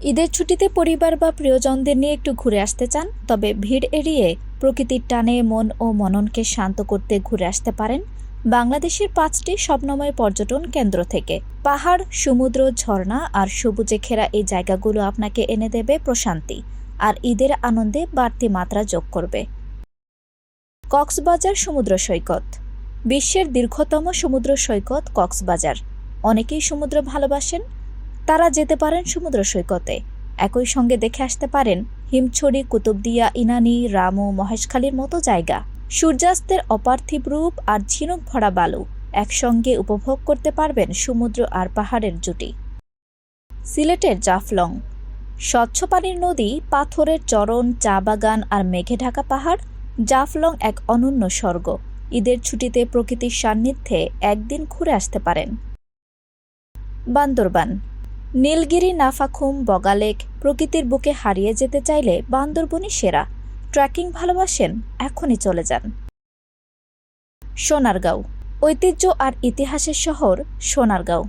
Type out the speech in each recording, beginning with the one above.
ঈদের ছুটিতে পরিবার বা প্রিয়জনদের নিয়ে একটু ঘুরে আসতে চান, তবে ভিড় এড়িয়ে প্রকৃতির টানে মন ও মননকে শান্ত করতে ঘুরে আসতে পারেন বাংলাদেশের পাঁচটি স্বপ্নময় পর্যটন কেন্দ্র থেকে। পাহাড়, সমুদ্র, ঝর্ণা আর সবুজে ঘেরা এই জায়গাগুলো আপনাকে এনে দেবে প্রশান্তি আর ঈদের আনন্দে বাড়তি মাত্রা যোগ করবে। কক্সবাজার সমুদ্র সৈকত। বিশ্বের দীর্ঘতম সমুদ্র সৈকত কক্সবাজার। অনেকেই সমুদ্র ভালোবাসেন তারা যেতে পারেন সমুদ্র সৈকতে। একই সঙ্গে দেখে আসতে পারেন হিমছড়ি, কুতুবদিয়া, ইনানি, রামু, মহেশখালীর মতো জায়গা। সূর্যাস্তের অপার্থিব রূপ আর ঝিনুক ভরা বালু একসঙ্গে উপভোগ করতে পারবেন সমুদ্র আর পাহাড়ের জুটি। সিলেটের জাফলং স্বচ্ছ পানির নদী, পাথরের চরণ, চা বাগান আর মেঘে ঢাকা পাহাড়, জাফলং এক অনন্য স্বর্গ। ঈদের ছুটিতে প্রকৃতির সান্নিধ্যে একদিন ঘুরে আসতে পারেন। বান্দরবান নীলগিরি নাফাখুম বগালেক প্রকৃতির বুকে হারিয়ে যেতে চাইলে বান্দরবনই সেরা। ট্রেকিং ভালোবাসেন, এখনই চলে যান। সোনারগাঁও, ঐতিহ্য আর ইতিহাসের শহর সোনারগাঁও।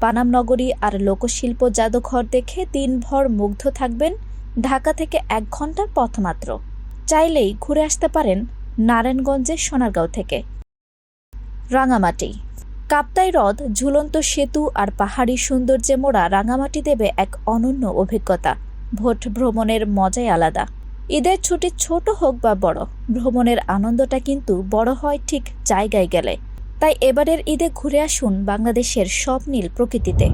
পানাম নগরী আর লোকশিল্প জাদুঘর দেখে দিনভর মুগ্ধ থাকবেন ঢাকা থেকে এক ঘণ্টার পথ মাত্র চাইলেই ঘুরে আসতে পারেন নারায়ণগঞ্জের সোনারগাঁও থেকে। রাঙামাটি কাপ্তাই হ্রদ, ঝুলন্ত সেতু আর পাহাড়ি সৌন্দর্যে মোড়া রাঙামাটি দেবে এক অনন্য অভিজ্ঞতা। ভোট ভ্রমণের মজাই আলাদা। ঈদের ছুটি ছোট হোক বা বড়, ভ্রমণের আনন্দটা কিন্তু বড় হয় ঠিক জায়গায় গেলে। তাই এবারের ঈদে ঘুরে আসুন বাংলাদেশের সব নীল প্রকৃতিতে।